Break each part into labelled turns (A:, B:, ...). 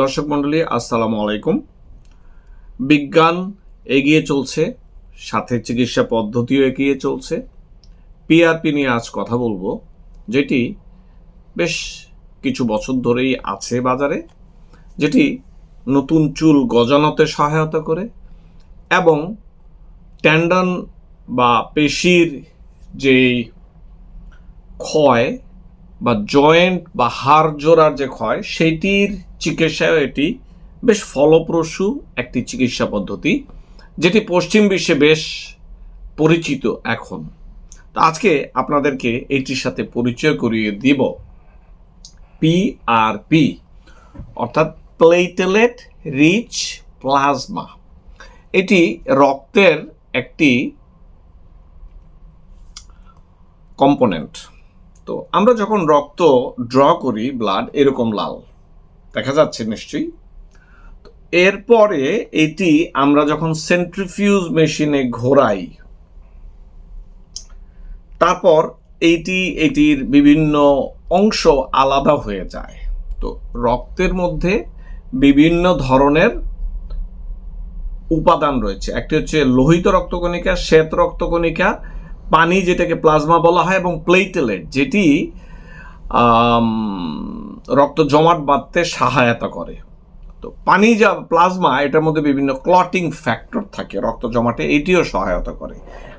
A: দর্শক মণ্ডলী, আসসালামু আলাইকুম। বিজ্ঞান এগিয়ে চলছে, সাথে চিকিৎসা পদ্ধতিও এগিয়ে চলছে। পিআরপি নিয়ে আজ কথা বলব, যেটি বেশ কিছু বছর ধরেই আছে বাজারে, যেটি নতুন চুল গজানোতে সহায়তা করে এবং ট্যান্ডন বা পেশির যেই ক্ষয় বা জয়েন্ট বা হাড় জোড়ার যে ক্ষয়, সেইটির চিকিৎসায় এটি বেশ ফলপ্রসূ একটি চিকিৎসা পদ্ধতি, যেটি পশ্চিম বিশ্বে বেশ পরিচিত এখন। তো আজকে আপনাদেরকে এইটির সাথে পরিচয় করিয়ে দিব। পিআরপি অর্থাৎ প্লেটেলেট রিচ প্লাজমা এটি রক্তের একটি কম্পোনেন্ট তো আমরা যখন রক্ত ড্র করি ব্লাড এরকম লাল। দেখা যাচ্ছে নিশ্চয়ই? এরপরে এটি আমরা যখন সেন্ট্রিফিউজ মেশিনে ঘোরাই, তারপর এইটি এটির বিভিন্ন অংশ আলাদা হয়ে যায়। তো রক্তের মধ্যে বিভিন্ন ধরনের উপাদান রয়েছে। একটি হচ্ছে লোহিত রক্তকণিকা, শ্বেত রক্তকণিকা পানি যেটাকে প্লাজমা বলা হয় এবং প্লেটেলেট যেটি রক্ত জমাট বাঁধতে সহায়তা করে। তো পানি যা, প্লাজমা, এটার মধ্যে বিভিন্ন ক্লটিং ফ্যাক্টর থাকে রক্ত জমাটে, এটিও সহায়তা করে।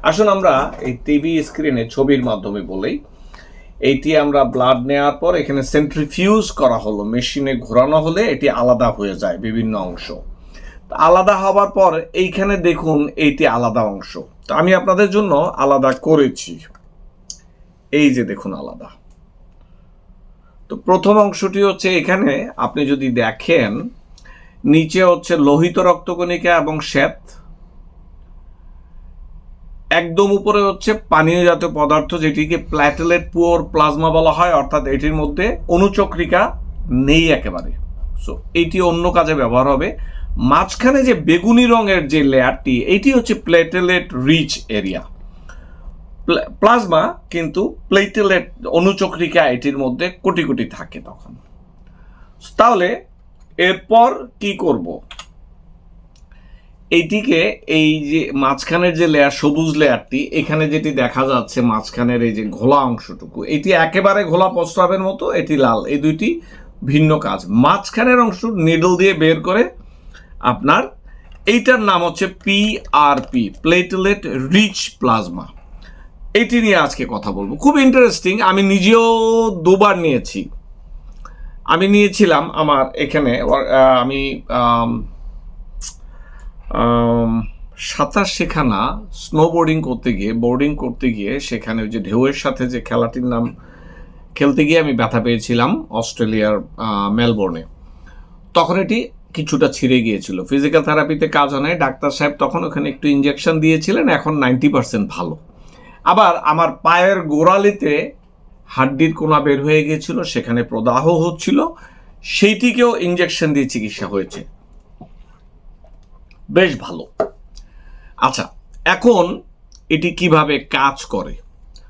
A: আসুন আমরা এই টিভি স্ক্রিনে ছবির মাধ্যমে বলেই এইটি আমরা ব্লাড নেওয়ার পর এখানে সেন্ট্রিফিউজ করা হলো। মেশিনে ঘোরানো হলে এটি আলাদা হয়ে যায় বিভিন্ন অংশ। আলাদা হওয়ার পর এইখানে দেখুন এইটি আলাদা অংশ। তো আমি আপনাদের জন্য আলাদা করেছি। এই যে দেখুন আলাদা। তো প্রথম অংশটি হচ্ছে এখানে আপনি যদি দেখেন, নিচে হচ্ছে লোহিত রক্তকণিকা এবং শ্বেত। একদম উপরে হচ্ছে পানীয় জাতীয় পদার্থ যেটিকে প্ল্যাটেলেট পুয়ার প্লাজমা বলা হয়, অর্থাৎ এটির মধ্যে অনুচক্রিকা নেই একেবারে। সো এটি অন্য কাজে ব্যবহার হবে। মাঝখানে যে বেগুনি রঙের যে লেয়ারটি, এটি হচ্ছে প্লেটেলেট রিচ এরিয়া প্লাজমা কিন্তু প্লেটেলেট অনুচক্রিকা এটির মধ্যে কোটি কোটি থাকে তখন। তাহলে এরপর কি করব? এইটিকে এই যে মাঝখানের যে লেয়ার, সবুজ লেয়ারটি, এখানে যেটি দেখা যাচ্ছে মাঝখানের এই যে ঘোলা অংশটুকু, এটি একেবারে ঘোলা প্রস্রাবের মতো, এটি লাল। এই দুইটি ভিন্ন কাজ। মাঝখানের অংশ নিডল দিয়ে বের করে আপনার, এইটার নাম হচ্ছে পিআরপি প্লেটলেট রিচ প্লাজমা এটি নিয়ে আজকে কথা বলব। খুব ইন্টারেস্টিং আমি নিজেও দুবার নিয়েছি। আমি নিয়েছিলাম আমার এখানে আমি সাঁতার শেখানা স্নো বোর্ডিং করতে গিয়ে বোর্ডিং করতে গিয়ে, সেখানে ওই যে ঢেউয়ের সাথে যে খেলাটির নাম, খেলতে গিয়ে আমি ব্যথা পেয়েছিলাম অস্ট্রেলিয়ার মেলবোর্নে। তখন এটি কিছুটা ছিঁড়ে গিয়েছিল। ফিজিক্যাল থেরাপিতে কাজ হয় ডাক্তার সাহেব তখন ওখানে একটু ইঞ্জেকশন দিয়েছিলেন, এখন নাইনটি পার্সেন্ট ভালো। আবার আমার পায়ের গোড়ালিতে হাড্ডির কোনা বের হয়ে গিয়েছিল, সেখানে প্রদাহ হচ্ছিল। সেইটিকেও ইঞ্জেকশন দিয়ে চিকিৎসা হয়েছে। বেশ ভালো। আচ্ছা এখন এটি কীভাবে কাজ করে?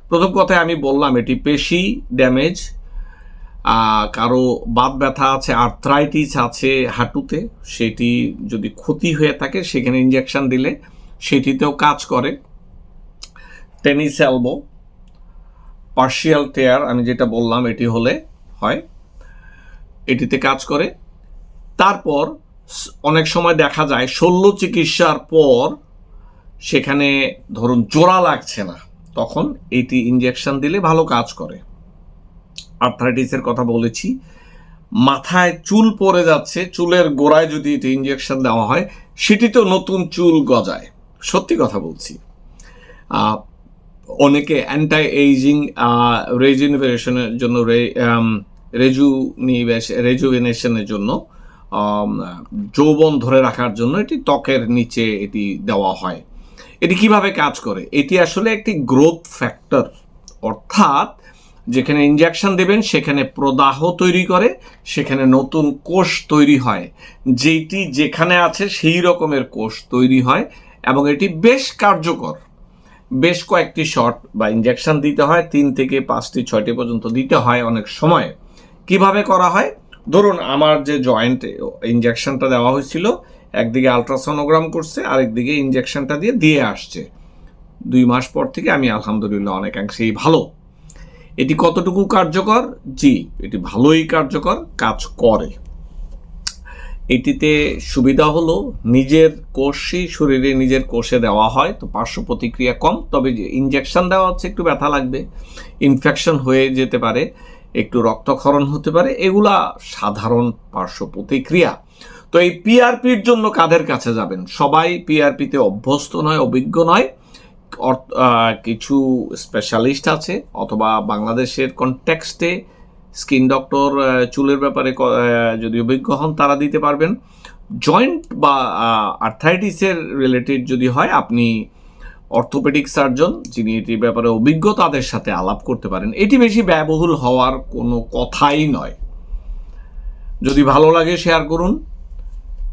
A: প্রথম কথায় আমি বললাম, এটি পেশি ড্যামেজ কারও বাত ব্যথা আছে আর্থ্রাইটিস আছে হাঁটুতে, সেটি যদি ক্ষতি হয়ে থাকে, সেখানে ইঞ্জেকশন দিলে সেটিতেও কাজ করে। টেনিস এলবো পার্শিয়াল টেয়ার আমি যেটা বললাম এটি হলে হয়, এটিতে কাজ করে। তারপর অনেক সময় দেখা যায়, শল্য চিকিৎসার পর সেখানে ধরুন জোড়া লাগছে না, তখন এটি ইঞ্জেকশন দিলে ভালো কাজ করে। আর্থ্রাইটিসের কথা বলেছি। মাথায় চুল পড়ে যাচ্ছে, চুলের গোড়ায় যদি এটি ইঞ্জেকশন দেওয়া হয়, সেটিতেও নতুন চুল গজায়। সত্যি কথা বলছি। অনেকে অ্যান্টাই এইজিং রেজুনিভেশনের জন্য রেজুনিভেশ রেজুভেনেশনের জন্য যৌবন ধরে রাখার জন্য এটি ত্বকের নিচে এটি দেওয়া হয়। এটি কীভাবে কাজ করে? এটি আসলে একটি গ্রোথ ফ্যাক্টর অর্থাৎ যেখানে ইঞ্জেকশন দেবেন, সেখানে প্রদাহ তৈরি করে, সেখানে নতুন কোষ তৈরি হয়। যেটি যেখানে আছে, সেই রকমের কোষ তৈরি হয় এবং এটি বেশ কার্যকর। বেশ কয়েকটি শট বা ইঞ্জেকশন দিতে হয়, তিন থেকে পাঁচটি, ছয়টি পর্যন্ত দিতে হয় অনেক সময়। কীভাবে করা হয়? ধরুন, আমার যে জয়েন্ট ইঞ্জেকশনটা দেওয়া হয়েছিল, একদিকে আলট্রাসোনোগ্রাম করছে, আরেকদিকে ইঞ্জেকশনটা দিয়ে দিয়ে আসছে। দুই মাস পর থেকে আমি আলহামদুলিল্লাহ অনেকাংশেই ভালো। এটি কতটুকু কার্যকর? জি, এটি ভালোই কার্যকর, কাজ করে। এটিতে সুবিধা হলো নিজের কোষই শরীরে নিজের কোষে দেওয়া হয়, তো পার্শ্ব প্রতিক্রিয়া কম, তবে যে ইঞ্জেকশন দেওয়া হচ্ছে একটু ব্যথা লাগবে ইনফেকশন হয়ে যেতে পারে, একটু রক্তক্ষরণ হতে পারে, এগুলা সাধারণ পার্শ্ব প্রতিক্রিয়া। তো এই পিআরপির জন্য কাদের কাছে যাবেন? সবাই পিআরপিতে অভ্যস্ত নয়, অভিজ্ঞ নয় কিছু স্পেশালিস্ট আছে, অথবা বাংলাদেশের কনটেক্সটে স্কিন ডক্টর চুলের ব্যাপারে যদি অভিজ্ঞ হন তারা দিতে পারবেন। জয়েন্ট বা আর্থাইটিসের রিলেটেড যদি হয়, আপনি অর্থোপেডিক সার্জন যিনি এটির ব্যাপারে অভিজ্ঞ, তাদের সাথে আলাপ করতে পারেন। এটি বেশি ব্যয়বহুল হওয়ার কোনো কথাই নয়। যদি ভালো লাগে শেয়ার করুন।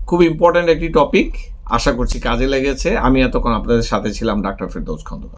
A: খুব ইম্পর্ট্যান্ট একটি টপিক আশা করছি কাজে লেগেছে। আমি এতক্ষণ আপনাদের সাথে ছিলাম ডাক্তার ফেরদৌস খন্দকার।